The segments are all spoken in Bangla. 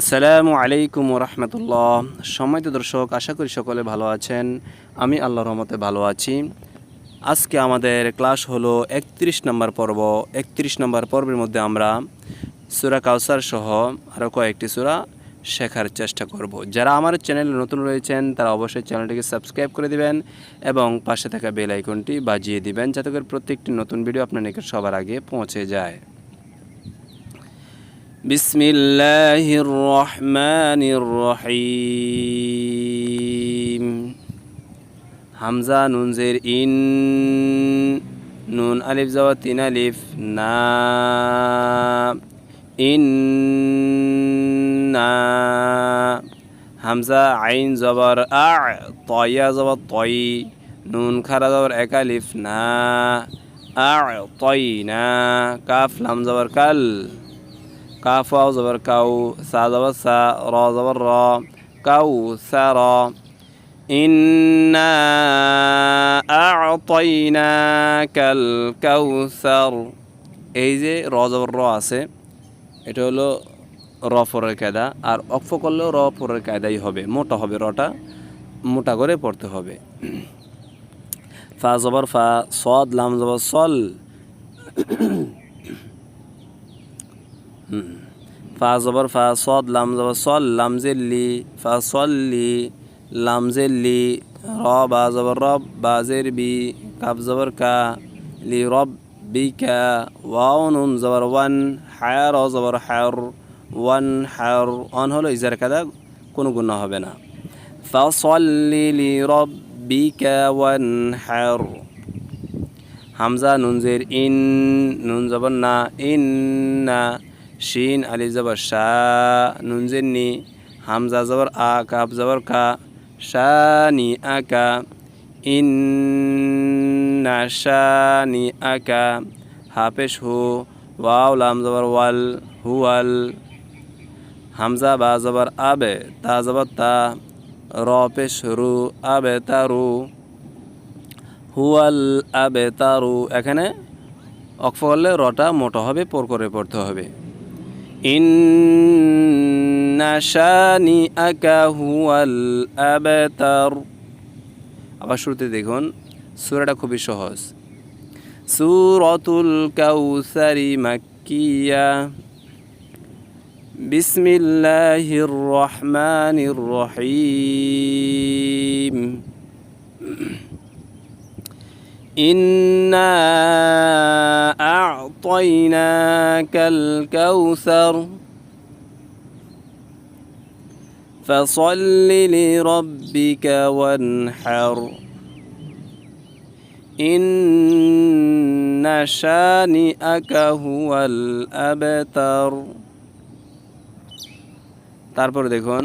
আসসালামু আলাইকুম রহমতুল্লাহ। সম্মানিত দর্শক, আশা করি সকলে ভালো আছেন। আমি আল্লাহ রহমতে ভালো আছি। আজকে আমাদের ক্লাস হলো একত্রিশ নম্বর পর্ব। একত্রিশ নম্বর পর্বের মধ্যে আমরা সুরা কাউসার সহ আরও কয়েকটি সুরা শেখার চেষ্টা করব। যারা আমার চ্যানেলে নতুন রয়েছেন, তারা অবশ্যই চ্যানেলটিকে সাবস্ক্রাইব করে দিবেন এবং পাশে থাকা বেল আইকনটি বাজিয়ে দিবেন, যাতে করে প্রত্যেকটি নতুন ভিডিও আপনার নিকট সবার আগে পৌঁছে যায়। بسم الله الرحمن الرحيم হামজা নুন জের ইন নুন আলিফ যাওয়া তিন আলিফ না ইন না হামজা আইন জবর আ তয়া জবর তই নুন খারা জবর এক আলিফ না আ তই না কাফ লাম জবর কাল কাফ জবর কাউ সা জবর সা র জবর র কাউ সা র ইন্না আ'তাইনাকাল কাউসার এই যে র জবর র আছে, এটা হলো র ফরের কায়দা, আর অক্ফ করলেও র ফরের কায়দাই হবে, মোটা হবে রটা, মোটা করে পড়তে হবে। ফা জবর ফা, সদ, লাম জবর সল। ফা জবর ফা সদ লাম জবর সল লাম জেল্লি ফা সল্লি লাম জেল্লি র বা জবর রব বা জের বি কাব জবর কা লি রব বি কা ওয়াও নুন জবর ওয়ান হায়ার জবর হায়র ওয়ান হায়র অন হলো ইজার কাদা কোনো গুণা হবে না ফা সল্লি লি রব বি কা ওয়ান হায়র হামজা নুনজের ইন নুন জবর না ইন না শিন আলি জবর শাহ নুনজের নি, হামজা জবর আ কাপ জবর কা শানি আকা ইন শানি আকা হাফেশ হু, ওয়াও লাম জবর ওয়াল হুয়াল হামজা বা জবর আবে তা জবর তা, র রু আবে তারু হুয়াল আবে তারু এখানে অক্ফ করলে রটা মোটা হবে, পর করে পড়তে হবে। ইন্না শানিআকা হুয়াল আবতার। আবার শুরুতে দেখুন, সূরাটা খুবই সহজ। সূরাতুল কাউসারি মাকিয়া বিসমিল্লাহির রহমানির রহিম। ইন্না أعطيناك الكوثر فصل لربك وانحر إن شانئك هو الأبتر তারপর দেখুন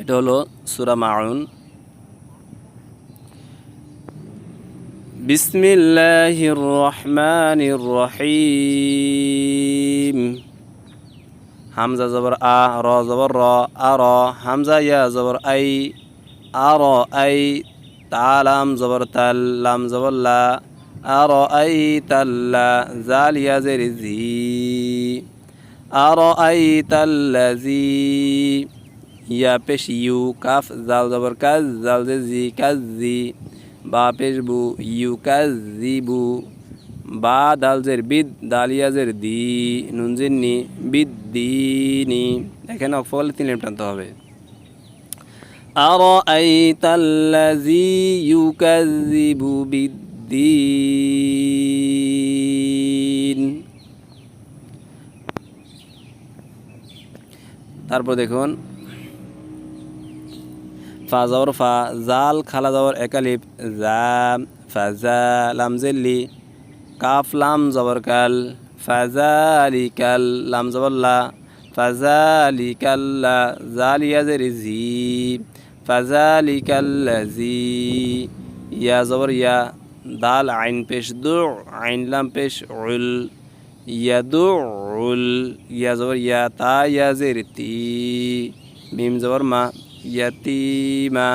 এটা হলো সুরা মাউন بسم الله الرحمن الرحيم. حمزة زبر آ را زبر را أرى حمزة يا زبر أي أرى أي. تعلم زبر تل لام زبر لا. أرأيت اللا زال يا زر زي. أرأيت الذي يا بش يو كاف. زال زبر كز زال زي كزي বা পেশবু ইউকাজিবু বা দালজের বিদ, দালিয়াজের দি, নুনজিন্নি, বিদ্দিনি। এখানে অফল তিন টানতে হবে। আর আই তাল্লাজি ইউকাজিবু বিদ্দিন। তারপর দেখুন ফা যাওয়ার ফা জাল খালা যাওয়ার একালিপ জাম ফাজা লাম জেল্লি কাফ লাম জবর কাল ফাজালি কাল লাম জবল্লা ফাজালি কাল্লা জালিয়া জেরি জি ফাজালি কাল্লা জি ইয়া জবর ইয়া দাল আইন পেশ দু আইন লাম পেশ উল ইয়া দু উল ইয়া জবর ইয়া তা ইয়া জেরি তি মিম জবর মা ইয়াতিমা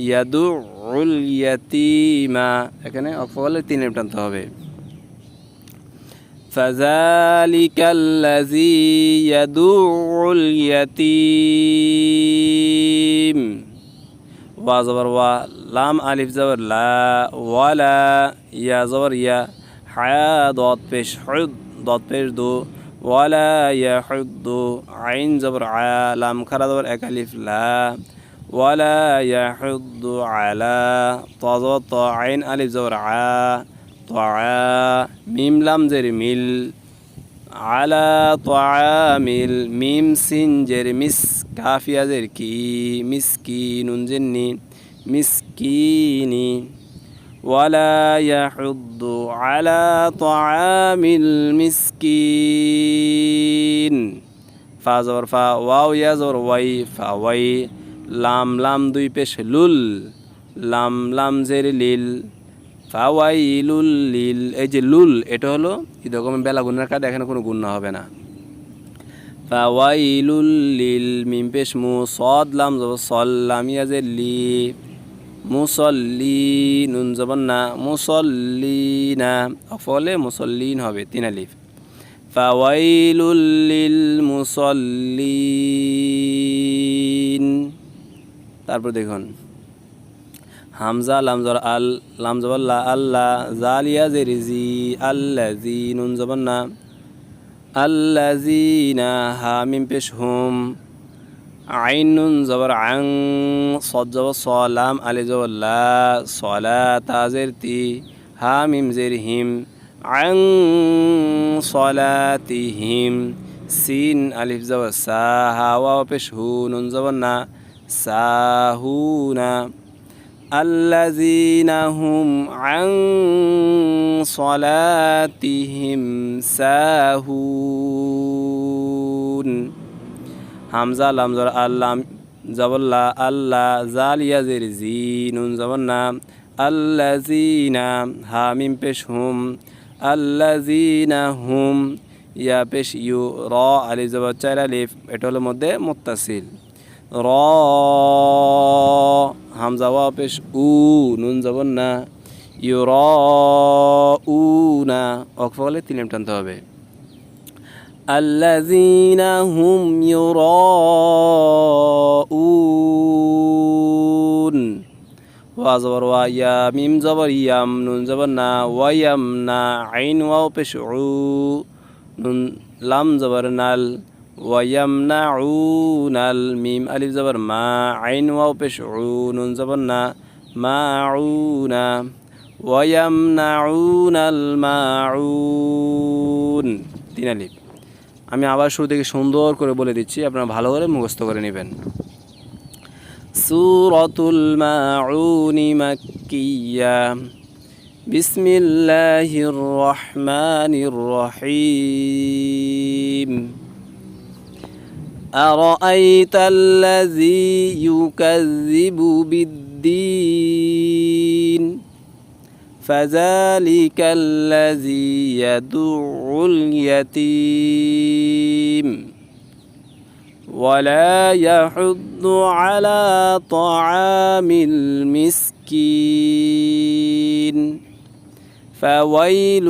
ইয়াদুল ইয়াতিমা এখানে অফলে তিন টানতে হবে فذلك الذي يدع اليتيم ওয়া জবর ওয়া লাম আলিফ জবর লা ওয়ালা ইয়া জবর ইয়া হায়া দত পেশ হুদ দত পেশ দু ওয়ালা ইয়াহুদ্দু আইন জবর আলাম খারা জবর এক আলিফ লা ওয়ালা ইয়াহুদ্দু আলা তজ ত আইন আলিফ জবর আ তা মিম লাম জের মিল আলা তামিল মিম সিন জের মিস কাফিয়া জের কি মিসকি নুন জেন্নি মিসকিনি ولا يحض على طعام المسكين فازور فا واو يزور واي فاوي লাম লাম দুই পেশ লুল লাম লাম জের লিল ফাওয়াইলুল লিল এই যে লুল এটা হলো ইদগমে বেলা গুণের কাজ এখানে কোনো গুণ হবে না ফাওয়াইলুল লিল মিম পেশ মু সদ লাম যাব সল্লাম ইয়াজে লি মুসল্লি নুন জবন না, মুসল্লিনা। ফলে মুসল্লিন হবে, তিন আলিফ। ফাওয়াইলুল লিল মুসল্লিন। তারপর দেখুন। হামজা, লামজর আল লামজবাল্লা আল্লাহ জালিয়া জেরিজি আল্লাজি নুন জবান্না আল্লাজিনা হামিম পেশ হুম। আইন নুন জবর আং সদ জবর সলাম আলি জবল্লা সলা তাজের তি হামিম জের হিম আং সলাতিহিম সিন আলিফ জবর সা হাওয়া পেশ হু নুন জবর না সাহুনা الذين هم عن صلاتهم ساهون হামজা লামজর আল্লাহ জবল্লা আল্লাহ জাল, ইয়াজের, জি, নুন জবন্না আল্লাজিনা হামিম পেশ, হুম। আল্লাজিনা হুম, ইয়া, পেশ, ইউ, র আলি জবর চার, আলিফ, এটা হলো মধ্যে মুত্তাসিল। র, হামজা, ওয়া, পেশ, উ, নুন যাবন না। ইউ, র, উ, না। অকফলে তিলেম টানতে হবে। الذين هم يراءون وازبر ويا ميم زبر يم نون زبرنا ويمنا عين واو بشعو نون لام زبرنال ويمنعون الميم ألف زبر ما عين واو بشعو نون زبرنا ماعونا ويمنعون الماعون تين ألف আমি আবার শুরু থেকে সুন্দর করে বলে দিচ্ছি আপনারা ভালো করে মুখস্থ করে নেবেন সুরতুল মাউন মাক্কিয়া بسم الله الرحمن الرحيم أرأيت الذي يكذب بالدين فذلك الذي يدع اليتيم. ولا يحض على طعام المسكين. فويل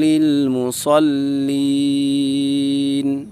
للمصلين.